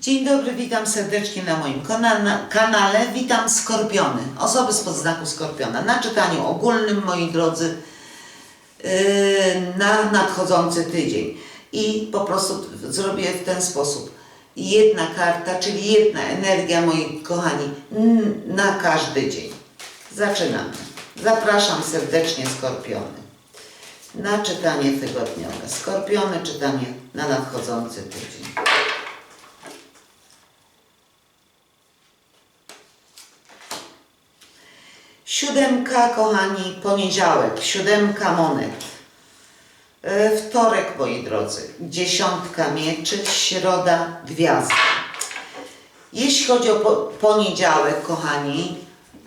Dzień dobry, witam serdecznie na moim kanale. Witam Skorpiony, osoby z podznaku Skorpiona. Na czytaniu ogólnym, moi drodzy, yy, na nadchodzący tydzień. I po prostu zrobię w ten sposób. Jedna karta, czyli jedna energia, moi kochani, na każdy dzień. Zaczynamy. Zapraszam serdecznie Skorpiony na czytanie tygodniowe. Skorpiony, czytanie na nadchodzący tydzień. Siódemka, kochani, poniedziałek, siódemka monet. E, Wtorek, moi drodzy, dziesiątka mieczy, środa, gwiazda. Jeśli chodzi o po, poniedziałek, kochani,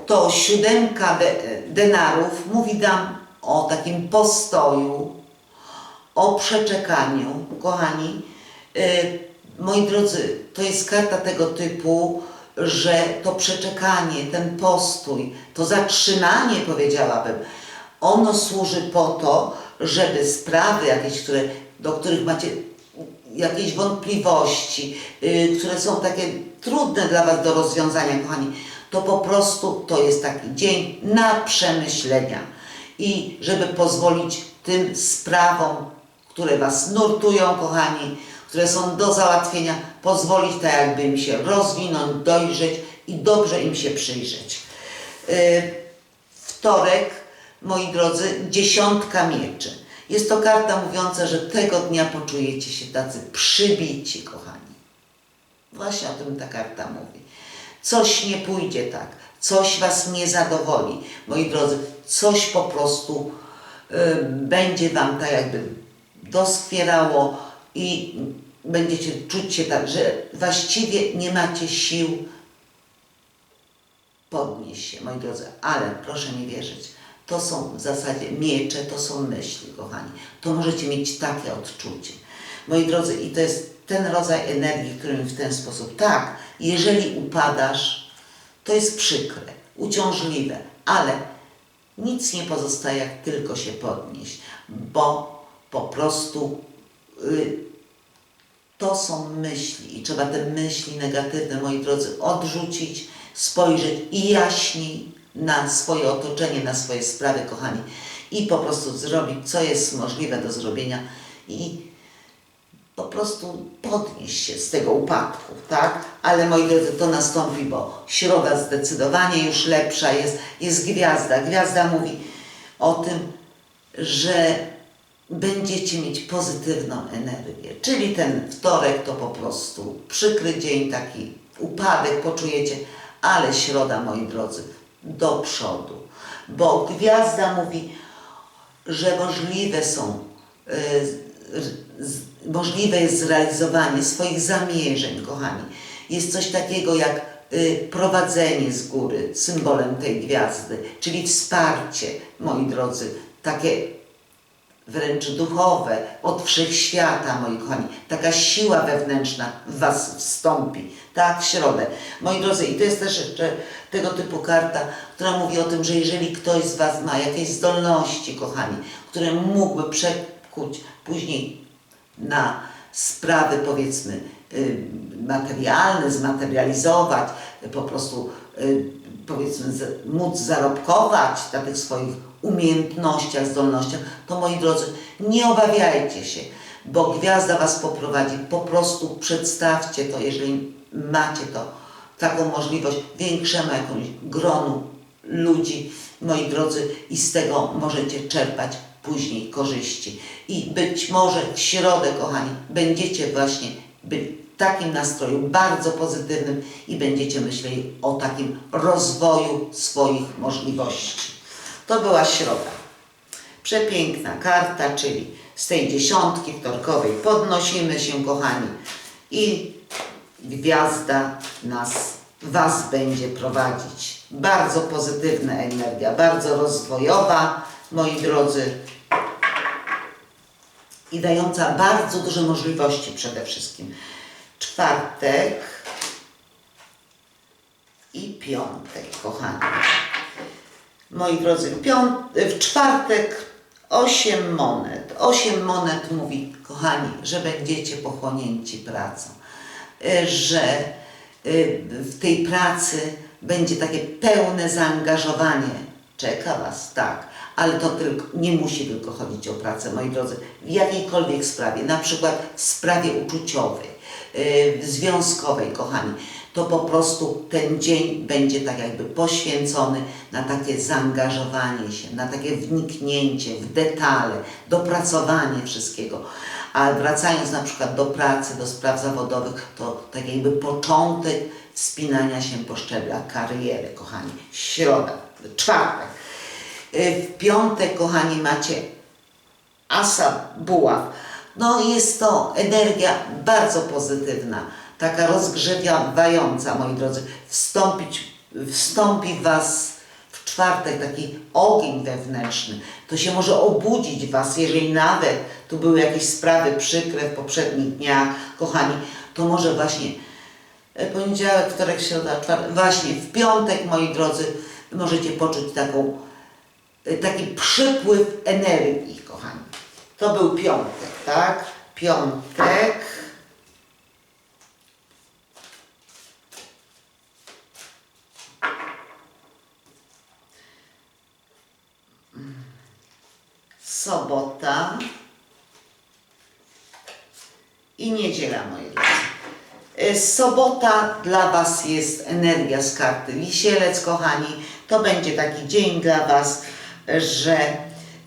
to siódemka de, denarów mówi nam o takim postoju, o przeczekaniu, kochani. E, moi drodzy, to jest karta tego typu, że to przeczekanie, ten postój, to zatrzymanie, powiedziałabym, ono służy po to, żeby sprawy jakieś, które, do których macie jakieś wątpliwości, y, które są takie trudne dla Was do rozwiązania, kochani, to po prostu to jest taki dzień na przemyślenia. I żeby pozwolić tym sprawom, które Was nurtują, kochani, które są do załatwienia, pozwolić tak jakby im się rozwinąć, dojrzeć i dobrze im się przyjrzeć. Yy, Wtorek, moi drodzy, dziesiątka mieczy. Jest to karta mówiąca, że tego dnia poczujecie się tacy przybici, kochani. Właśnie o tym ta karta mówi. Coś nie pójdzie tak, coś Was nie zadowoli, moi drodzy, coś po prostu y, będzie Wam tak jakby doskwierało i będziecie czuć się tak, że właściwie nie macie sił podnieść się, moi drodzy, ale proszę mi wierzyć, to są w zasadzie miecze, to są myśli, kochani. To możecie mieć takie odczucie. Moi drodzy, i to jest ten rodzaj energii, którym w ten sposób, tak, jeżeli upadasz, to jest przykre, uciążliwe, ale nic nie pozostaje, jak tylko się podnieść, bo po prostu to są myśli i trzeba te myśli negatywne, moi drodzy, odrzucić, spojrzeć i jaśniej na swoje otoczenie, na swoje sprawy, kochani, i po prostu zrobić, co jest możliwe do zrobienia i po prostu podnieść się z tego upadku, tak? Ale moi drodzy, to nastąpi, bo środa zdecydowanie już lepsza jest, jest gwiazda. Gwiazda mówi o tym, że będziecie mieć pozytywną energię. Czyli ten wtorek to po prostu przykry dzień, taki upadek poczujecie, ale środa, moi drodzy, do przodu. Bo gwiazda mówi, że możliwe są, z, możliwe jest zrealizowanie swoich zamierzeń, kochani. Jest coś takiego jak y, prowadzenie z góry, symbolem tej gwiazdy, czyli wsparcie, moi drodzy, takie wręcz duchowe, od wszechświata, moi kochani. Taka siła wewnętrzna w Was wstąpi, tak, w środę. Moi drodzy, i to jest też jeszcze tego typu karta, która mówi o tym, że jeżeli ktoś z Was ma jakieś zdolności, kochani, które mógłby przekuć później na sprawy, powiedzmy, y, materialne, zmaterializować, po prostu, y, powiedzmy, móc zarobkować na tych swoich umiejętnościach, zdolnościach, to moi drodzy, nie obawiajcie się, bo gwiazda Was poprowadzi. Po prostu przedstawcie to, jeżeli macie to, taką możliwość większemu jakąś gronu ludzi, moi drodzy, i z tego możecie czerpać później korzyści. I być może w środę, kochani, będziecie właśnie byli takim nastroju bardzo pozytywnym i będziecie myśleli o takim rozwoju swoich możliwości. To była środa. Przepiękna karta, czyli z tej dziesiątki wtorkowej podnosimy się, kochani, i gwiazda nas, Was będzie prowadzić. Bardzo pozytywna energia, bardzo rozwojowa, moi drodzy, i dająca bardzo duże możliwości przede wszystkim. Czwartek i piątek, kochani. Moi drodzy, w czwartek 8 monet. 8 monet mówi, kochani, że będziecie pochłonięci pracą. y, że y, w tej pracy będzie takie pełne zaangażowanie. Czeka Was, tak, ale to tylko, nie musi tylko chodzić o pracę, moi drodzy, w jakiejkolwiek sprawie, na przykład w sprawie uczuciowej, związkowej, kochani, to po prostu ten dzień będzie tak jakby poświęcony na takie zaangażowanie się, na takie wniknięcie w detale, dopracowanie wszystkiego. A wracając na przykład do pracy, do spraw zawodowych, to tak jakby początek wspinania się po szczeblach kariery, kochani. Środa, czwartek. Y, W piątek, kochani, macie asa buław. No jest to energia bardzo pozytywna, taka rozgrzewająca, moi drodzy. Wstąpić, wstąpi Was w czwartek taki ogień wewnętrzny. To się może obudzić Was, jeżeli nawet tu były jakieś sprawy przykre w poprzednich dniach, kochani, to może właśnie e, poniedziałek, wtorek, środa, czwartek, właśnie w piątek, moi drodzy, możecie poczuć taką y, taki przypływ energii, kochani. To był piątek, tak? Piątek. Sobota i niedziela, moi drodzy. Y, Sobota dla Was jest energia z karty Wisielec, kochani. To będzie taki dzień dla Was, że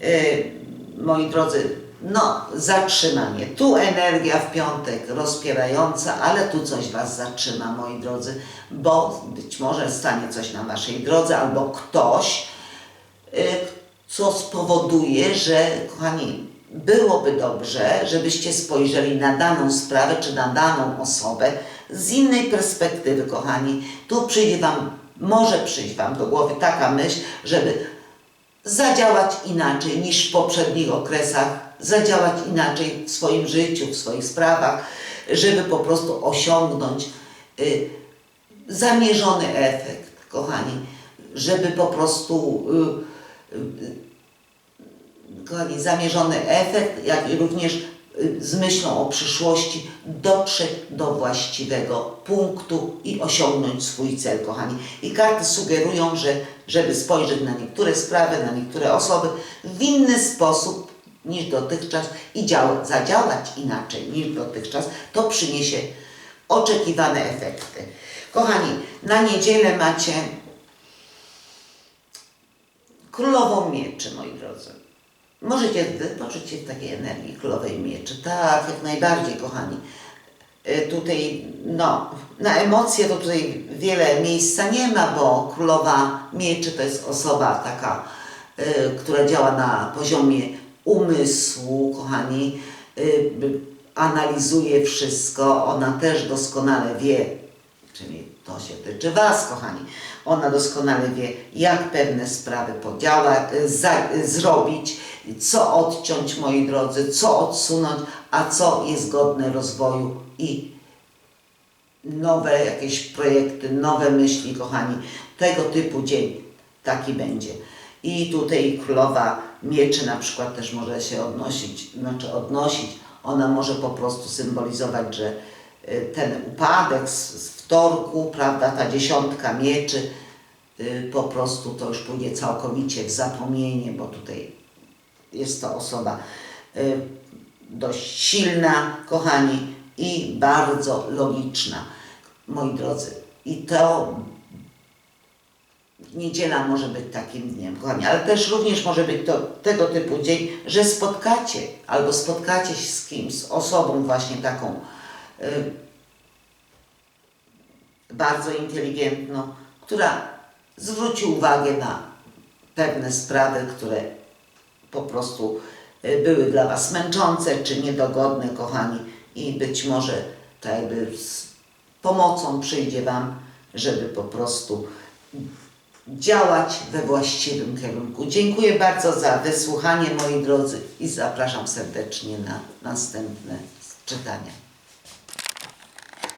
y, moi drodzy, no zatrzymanie. Tu energia w piątek rozpierająca, ale tu coś Was zatrzyma, moi drodzy, bo być może stanie coś na Waszej drodze albo ktoś, y, co spowoduje, że kochani, byłoby dobrze, żebyście spojrzeli na daną sprawę czy na daną osobę z innej perspektywy, kochani. Tu przyjdzie Wam, może przyjść Wam do głowy taka myśl, żeby zadziałać inaczej niż w poprzednich okresach, zadziałać inaczej w swoim życiu, w swoich sprawach, żeby po prostu osiągnąć y, zamierzony efekt, kochani, żeby po prostu y, y, kochani, zamierzony efekt, jak i również y, z myślą o przyszłości dotrzeć do właściwego punktu i osiągnąć swój cel, kochani. I karty sugerują, że żeby spojrzeć na niektóre sprawy, na niektóre osoby w inny sposób niż dotychczas i dział- zadziałać inaczej niż dotychczas, to przyniesie oczekiwane efekty. Kochani, na niedzielę macie królową mieczy, moi drodzy. Możecie wy poczuć się w takiej energii królowej mieczy. Tak, jak najbardziej, kochani. Y, Tutaj, no, na emocje to tutaj wiele miejsca nie ma, bo królowa mieczy to jest osoba taka, y, która działa na poziomie umysłu, kochani, y, analizuje wszystko, ona też doskonale wie, czyli to się tyczy Was, kochani. Ona doskonale wie, jak pewne sprawy podziałać, za, zrobić, co odciąć, moi drodzy, co odsunąć, a co jest godne rozwoju i nowe jakieś projekty, nowe myśli, kochani. Tego typu dzień taki będzie. I tutaj królowa mieczy na przykład też może się odnosić, znaczy odnosić, ona może po prostu symbolizować, że y, ten upadek z, z wtorku, prawda, ta dziesiątka mieczy, y, po prostu to już pójdzie całkowicie w zapomnienie, bo tutaj jest to osoba y, dość silna, kochani, i bardzo logiczna, moi drodzy. I to niedziela może być takim dniem, kochani, ale też również może być to tego typu dzień, że spotkacie albo spotkacie się z kimś, z osobą właśnie taką y, bardzo inteligentną, która zwróci uwagę na pewne sprawy, które po prostu y, były dla Was męczące czy niedogodne, kochani, i być może to jakby z pomocą przyjdzie Wam, żeby po prostu działać we właściwym kierunku. Dziękuję bardzo za wysłuchanie, moi drodzy, i zapraszam serdecznie na następne czytania.